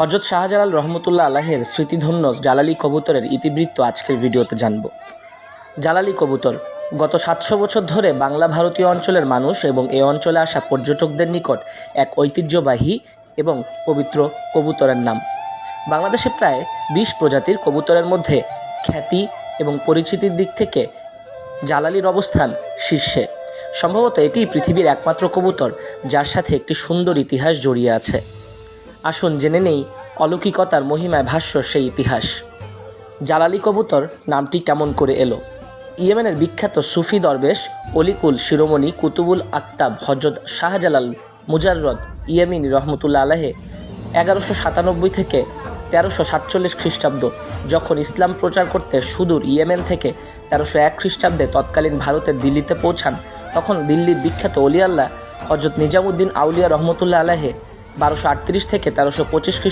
হজরত শাহজালাল রহমতুল্লাহ আলাহের স্মৃতিধন্য জালালি কবুতরের ইতিবৃত্ত আজকের ভিডিওতে জানব। জালালি কবুতর, গত সাতশো বছর ধরে বাংলা ভারতীয় অঞ্চলের মানুষ এবং এ অঞ্চলে আসা পর্যটকদের নিকট এক ঐতিহ্যবাহী এবং পবিত্র কবুতরের নাম। বাংলাদেশে প্রায় বিশ প্রজাতির কবুতরের মধ্যে খ্যাতি এবং পরিচিতির দিক থেকে জালালির অবস্থান শীর্ষে। সম্ভবত এটি পৃথিবীর একমাত্র কবুতর, যার সাথে একটি সুন্দর ইতিহাস জড়িয়ে আছে। আসুন জেনে নেই অলৌকিকতার মহিমায় ভাষ্য সেই ইতিহাস। জালালি কবুতর নামটি কেমন করে এলো? ইয়েমেনের বিখ্যাত সুফি দরবেশ অলিকুল শিরোমণি কুতুবুল আক্তাব হজরত শাহজালাল মুজাররদ ইয়েমিন রহমতুল্লা আলাহে এগারোশো সাতানব্বই থেকে তেরোশো সাতচল্লিশ খ্রিস্টাব্দ যখন ইসলাম প্রচার করতে সুদূর ইয়েমেন থেকে তেরোশো এক খ্রিস্টাব্দে তৎকালীন ভারতের দিল্লিতে পৌঁছান, তখন দিল্লির বিখ্যাত অলিয়াল্লাহ হজরত নিজামুদ্দিন আউলিয়া রহমতুল্লাহ আলাহে বারোশো আটত্রিশ থেকে তেরোশো পঁচিশ খ্রিস্ট